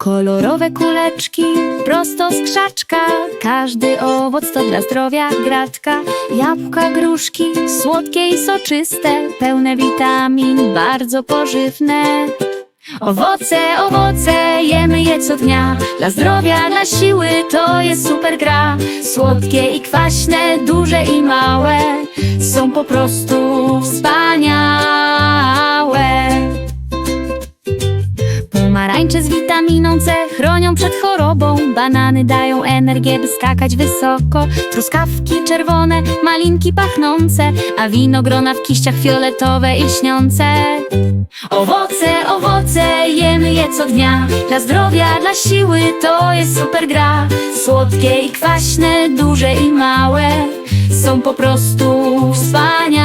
Kolorowe kuleczki, prosto z krzaczka Każdy owoc to dla zdrowia gratka. Jabłka, gruszki, słodkie i soczyste Pełne witamin, bardzo pożywne. Owoce, owoce, jemy je co dnia. Dla zdrowia, dla siły to jest super gra. Słodkie i kwaśne, duże i małe Są po prostu wspaniałe. Pomarańcze z witaminą C chronią przed chorobą. Banany dają energię, by skakać wysoko. Truskawki czerwone, malinki pachnące A winogrona w kiściach fioletowe i lśniące. Owoce, owoce, jemy je co dnia. Dla zdrowia, dla siły to jest super gra. Słodkie i kwaśne, duże i małe Są po prostu wspaniałe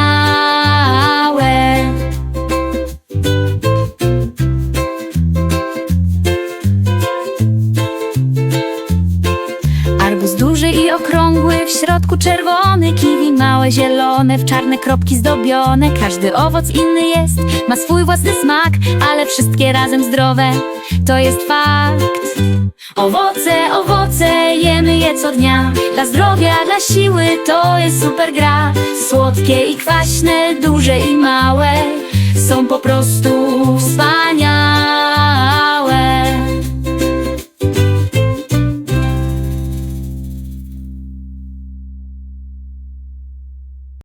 i okrągły, w środku czerwony Kiwi małe, zielone, w czarne kropki zdobione. Każdy owoc inny jest, ma swój własny smak Ale wszystkie razem zdrowe, to jest fakt. Owoce, owoce, jemy je co dnia. Dla zdrowia, dla siły, to jest super gra. Słodkie i kwaśne, duże i małe